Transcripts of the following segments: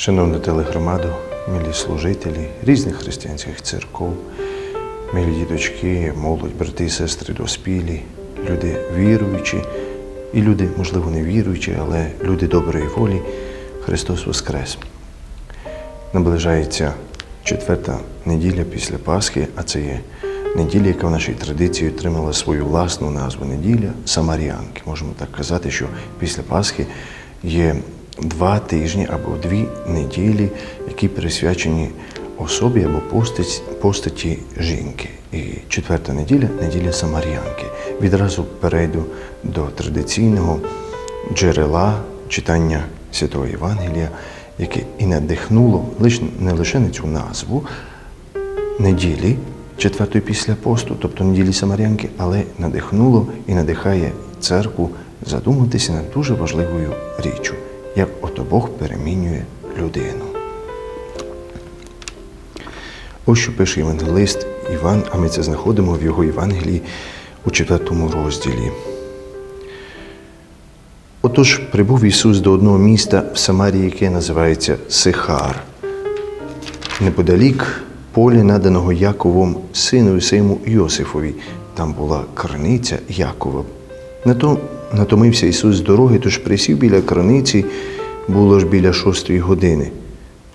Шановна телегромаду, милі служителі різних християнських церков, милі діточки, молодь, брати і сестри доспілі, люди віруючі і люди, можливо, не віруючі, але люди доброї волі, Христос Воскрес. Наближається четверта неділя після Пасхи, а це є неділя, яка в нашій традиції отримала свою власну назву неділя Самаріанки. Можемо так казати, що після Пасхи є два тижні або дві неділі, які присвячені особі або постаті, постаті жінки. І четверта неділя неділя Самаріанки. Відразу перейду до традиційного джерела читання Святого Євангелія, яке і надихнуло не лише на цю назву неділі четвертої після посту, тобто неділі Самарянки, але надихнуло і надихає церкву задуматися над дуже важливою річчю, як ото Бог перемінює людину. Ось що пише євангелист Іван, а ми це знаходимо в його Євангелії у четвертому розділі. Отож прибув Ісус до одного міста в Самарії, яке називається Сихар. Неподалік полі, наданого Яковом сину своєму Йосифові. Там була криниця Якова. Нато, натомився Ісус з дороги, тож присів біля криниці, було ж біля шостої години.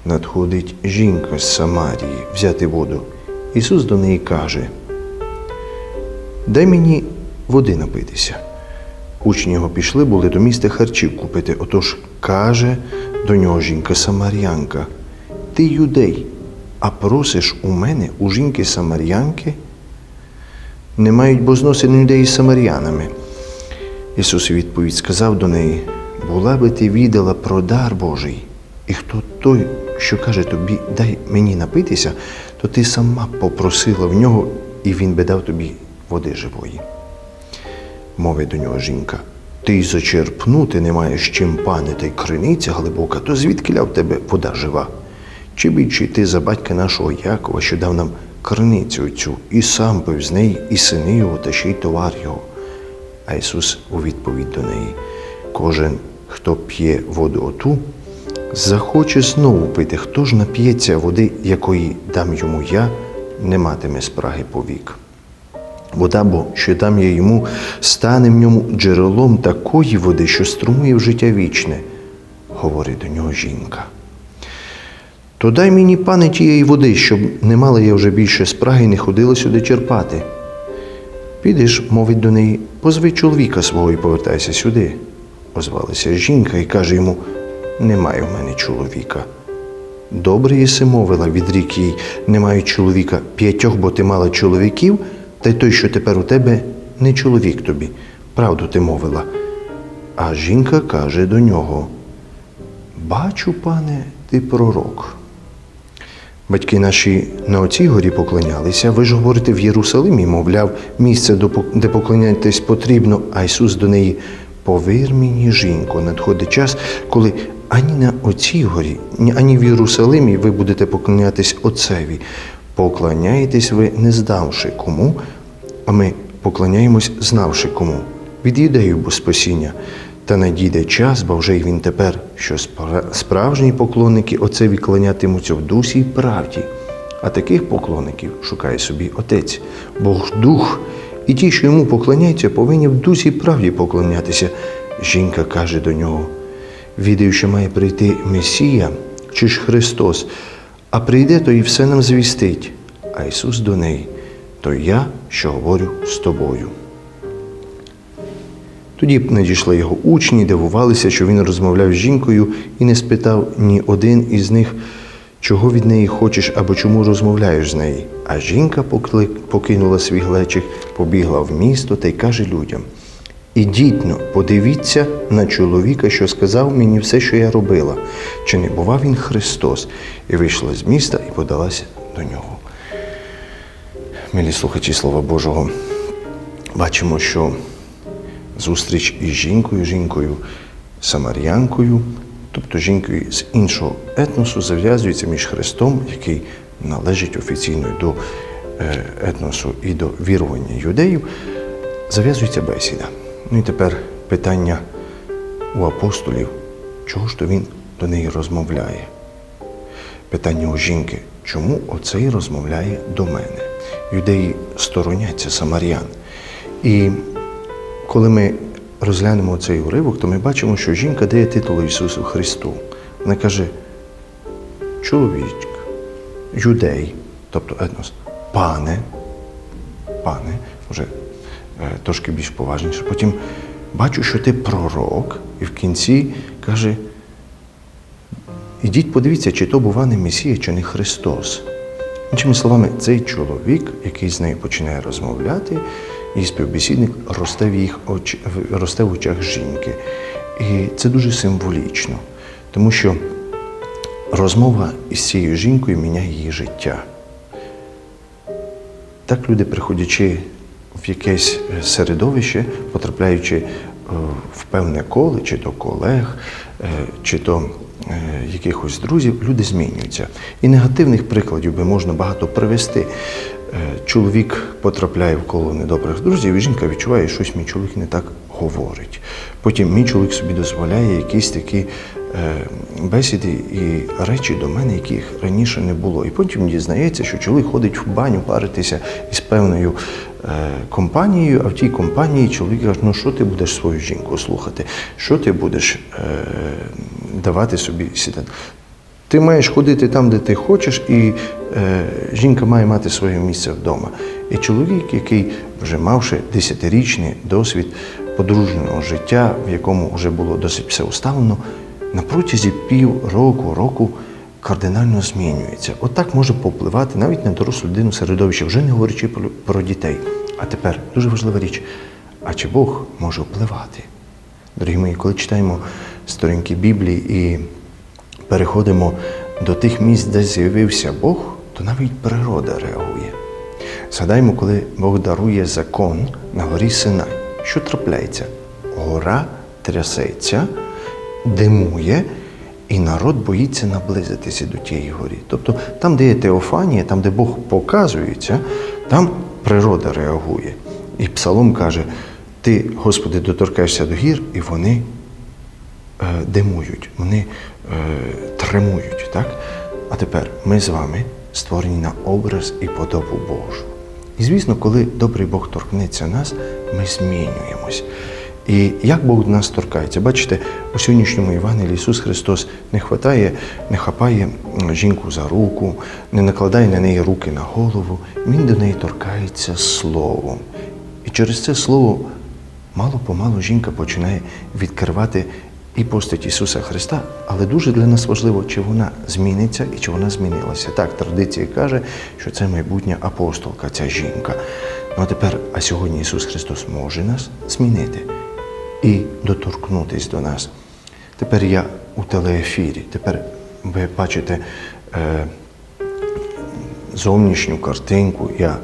Надходить жінка з Самарії взяти воду. Ісус до неї каже: Дай мені води напитися. Учні його пішли були до міста харчів купити. Отож каже до нього жінка Самарянка: Ти юдей, а просиш у мене у жінки Самарянки? Не мають бо зносини людей з самарянами. Ісус відповідь сказав до неї: була би ти віддала про дар Божий, і хто той, що каже тобі, дай мені напитися, то ти сама попросила в нього, і він би дав тобі води живої. Мовить до нього жінка. Ти й зачерпнути не маєш чим пане, та й криниця глибока, то звідки ля в тебе вода жива? Чи більше ти за батька нашого Якова, що дав нам криницю цю, і сам пив з неї, і сини його, та ще й товар його? А Ісус у відповідь до неї: кожен, хто п'є воду оту, захоче знову пити, хто ж нап'ється води, якої дам йому я, не матиме спраги повік. Вода, бо що там є йому, стане в ньому джерелом такої води, що струмує в життя вічне, говорить до нього жінка. То дай мені, пане, тієї води, щоб не мала я вже більше спраги і не ходила сюди черпати. Підеш, мовить до неї, позви чоловіка свого і повертайся сюди. Озвалася жінка і каже йому: Немає в мене чоловіка. Добре єси мовила, відрік їй, немає чоловіка п'ятьох, бо ти мала чоловіків, та й той, що тепер у тебе, не чоловік тобі. Правду ти мовила. А жінка каже до нього: Бачу, пане, ти пророк. Батьки наші на оцій горі поклонялися, ви ж говорите в Єрусалимі, мовляв, місце, де поклонятись потрібно, а Ісус до неї, повір мені, жінко, надходить час, коли ані на оцій горі, ані в Єрусалимі ви будете поклонятись Отцеві. Поклоняєтесь ви, не здавши кому, а ми поклоняємось, знавши кому. Від ідею бо спасіння. Та надійде час, бо вже й він тепер, що справжні поклонники Отцеві клонятимуться в дусі й правді. А таких поклонників шукає собі Отець, Бог Дух, і ті, що йому поклоняються, повинні в дусі й правді поклонятися. Жінка каже до нього: відаю, що має прийти Месія, чи ж Христос, а прийде, то і все нам звістить. А Ісус до неї, то я, що говорю з тобою. Тоді надійшли його учні, дивувалися, що він розмовляв з жінкою і не спитав ні один із них, чого від неї хочеш або чому розмовляєш з нею. А жінка покинула свій глечик, побігла в місто та й каже людям: Ідіть подивіться на чоловіка, що сказав мені все, що я робила. Чи не бував він Христос? І вийшла з міста і подалася до нього. Милі слухачі Слова Божого, бачимо, що зустріч із жінкою, жінкою самарянкою, тобто жінкою з іншого етносу, зав'язується між Христом, який належить офіційно до е, етносу і до вірування юдеїв, зав'язується бесіда. Ну і тепер питання у апостолів, чого ж то він до неї розмовляє? питання у жінки, чому оцей розмовляє до мене? Юдеї стороняться самарян. І коли ми розглянемо цей уривок, то ми бачимо, що жінка дає титул Ісусу Христу. Вона каже: чоловік, юдей, тобто етнос, пане, пане, вже е, трошки більш поважніше. Потім бачу, що ти пророк, і в кінці каже: ідіть подивіться, чи то бува не Месія, чи не Христос. Іншими словами, цей чоловік, який з нею починає розмовляти, її співбесідник росте в, їх оч... росте в очах жінки. І це дуже символічно, тому що розмова із цією жінкою міняє її життя. Так люди, приходячи в якесь е, середовище, потрапляючи е, в певне коле, чи то колег, е, чи то якихось друзів, люди змінюються. І негативних прикладів би можна багато привести. Е, Чоловік потрапляє в коло недобрих друзів, і жінка відчуває, що щось мій чоловік не так говорить. Потім мій чоловік собі дозволяє якісь такі е, бесіди і речі до мене, яких раніше не було. І потім дізнається, що чоловік ходить в баню паритися із певною е, компанією, а в тій компанії чоловік каже, ну що ти будеш свою жінку слухати? Що ти будеш е, давати собі сідати? Ти маєш ходити там, де ти хочеш, і е, жінка має мати своє місце вдома. І чоловік, який вже мавши десятирічний досвід подружнього життя, в якому вже було досить все уставлено, на протязі пів року, року кардинально змінюється. Отак може попливати навіть на дорослу людину середовище, вже не говорячи про дітей. А тепер дуже важлива річ: а чи Бог може впливати? Дорогі мої, коли читаємо сторінки Біблії і переходимо до тих місць, де з'явився Бог, то навіть природа реагує. Згадаймо, коли Бог дарує закон на горі Синай. Що трапляється? Гора трясеться, димує, і народ боїться наблизитися до тієї горі. Тобто там, де є теофанія, там, де Бог показується, там природа реагує. І Псалом каже: Ти, Господи, доторкаєшся до гір, і вони димують, вони е, тремують. Так? А тепер ми з вами створені на образ і подобу Божу. І звісно, коли добрий Бог торкнеться нас, ми змінюємось. І як Бог до нас торкається? Бачите, у сьогоднішньому Євангелії Ісус Христос не хватає, не хапає жінку за руку, не накладає на неї руки на голову. Він до неї торкається словом. І через це слово мало помалу жінка починає відкривати і постать Ісуса Христа, але дуже для нас важливо, чи вона зміниться і чи вона змінилася. Так, традиція каже, що це майбутня апостолка, ця жінка. Ну а тепер, а сьогодні Ісус Христос може нас змінити і доторкнутись до нас. Тепер я у телеефірі, тепер ви бачите е, зовнішню картинку, я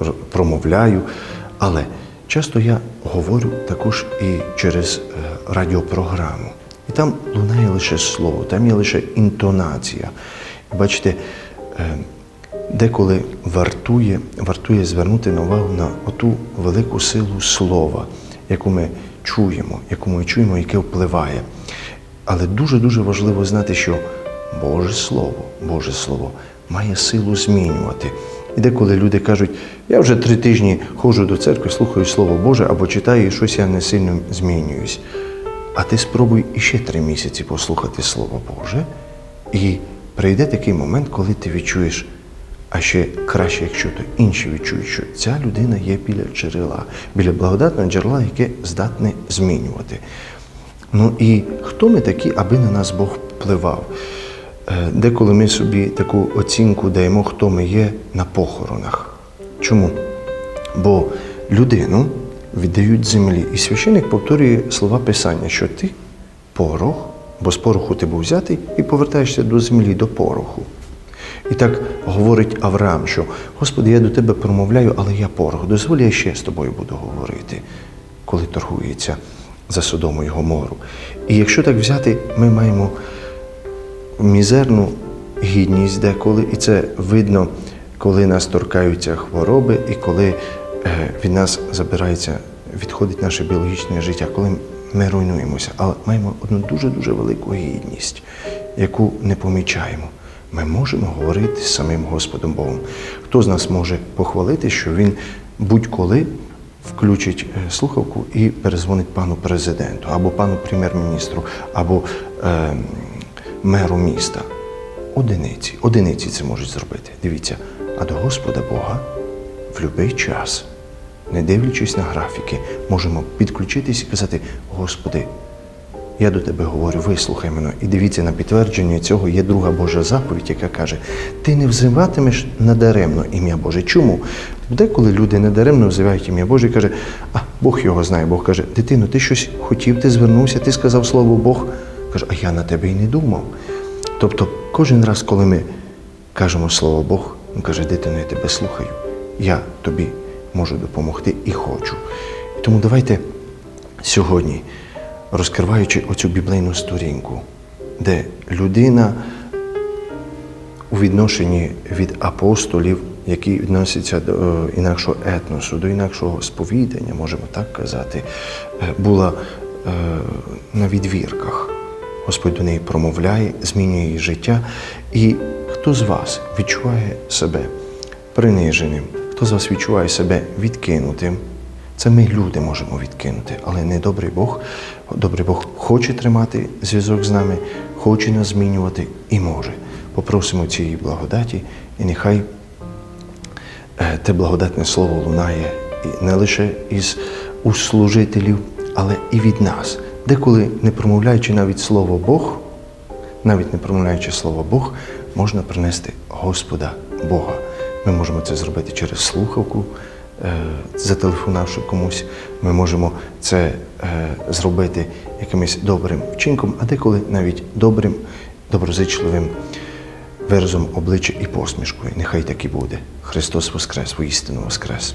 е, промовляю, але часто я говорю також і через е, радіопрограму. І там лунає лише слово, там є лише інтонація. Бачите, е, деколи вартує, вартує звернути на увагу на оту велику силу слова, яку ми чуємо, яку ми чуємо, яке впливає. Але дуже-дуже важливо знати, що Боже Слово, Боже Слово має силу змінювати. І деколи люди кажуть, я вже три тижні ходжу до церкви, слухаю Слово Боже або читаю, і щось я не сильно змінююсь. А ти спробуй іще три місяці послухати Слово Боже, і прийде такий момент, коли ти відчуєш, а ще краще, якщо то інші відчують, що ця людина є біля джерела, біля благодатного джерела, яке здатне змінювати. Ну і хто ми такі, аби на нас Бог впливав? Е, Деколи ми собі таку оцінку даємо, хто ми є на похоронах. Чому? Бо людину віддають землі, і священик повторює слова Писання, що ти порох, бо з пороху ти був взятий, і повертаєшся до землі, до пороху. І так говорить Авраам, що Господи, я до тебе промовляю, але я порох. Дозволь, я ще з тобою буду говорити, коли торгується за Содому і Гомору. І якщо так взяти, ми маємо мізерну гідність деколи, і це видно, коли нас торкаються хвороби, і коли е, від нас забирається, відходить наше біологічне життя, коли ми руйнуємося. Але маємо одну дуже-дуже велику гідність. яку не помічаємо. Ми можемо говорити з самим Господом Богом. Хто з нас може похвалити, що він будь-коли включить е, слухавку і перезвонить пану президенту, або пану прем'єр-міністру, або е, меру міста? Одиниці. Одиниці це можуть зробити. Дивіться, а до Господа Бога в будь-який час, не дивлячись на графіки, можемо підключитись і казати: Господи, я до тебе говорю, вислухай мене. І дивіться, на підтвердження цього є друга Божа заповідь, яка каже: ти не взиватимеш надаремно ім'я Боже. Чому? Деколи люди надаремно взивають ім'я Боже і каже, а Бог його знає. Бог каже, дитино, ти щось хотів, ти звернувся, ти сказав слово Бог. Каже, а я на тебе і не думав. Тобто, кожен раз, коли ми кажемо слово Бог, він каже, дитино, я тебе слухаю, я тобі можу допомогти і хочу. Тому давайте сьогодні, розкриваючи оцю біблійну сторінку, де людина у відношенні від апостолів, які відносяться до е, інакшого етносу, до інакшого сповідання, можемо так казати, е, була е, на відвірках. Господь до неї промовляє, змінює її життя. І хто з вас відчуває себе приниженим, хто з вас відчуває себе відкинутим, це ми, люди, можемо відкинути, але не добрий Бог. Добрий Бог хоче тримати зв'язок з нами, хоче нас змінювати і може. Попросимо цієї благодаті, і нехай е, те благодатне слово лунає не лише із уст служителів, але і від нас. Деколи, не промовляючи навіть слово Бог, навіть не промовляючи слово Бог, можна принести Господа Бога. Ми можемо це зробити через слухавку, е, зателефонувавши комусь. Ми можемо це е, зробити якимось добрим вчинком, а деколи навіть добрим, доброзичливим виразом обличчя і посмішкою. Нехай так і буде. Христос Воскрес, воістину Воскрес.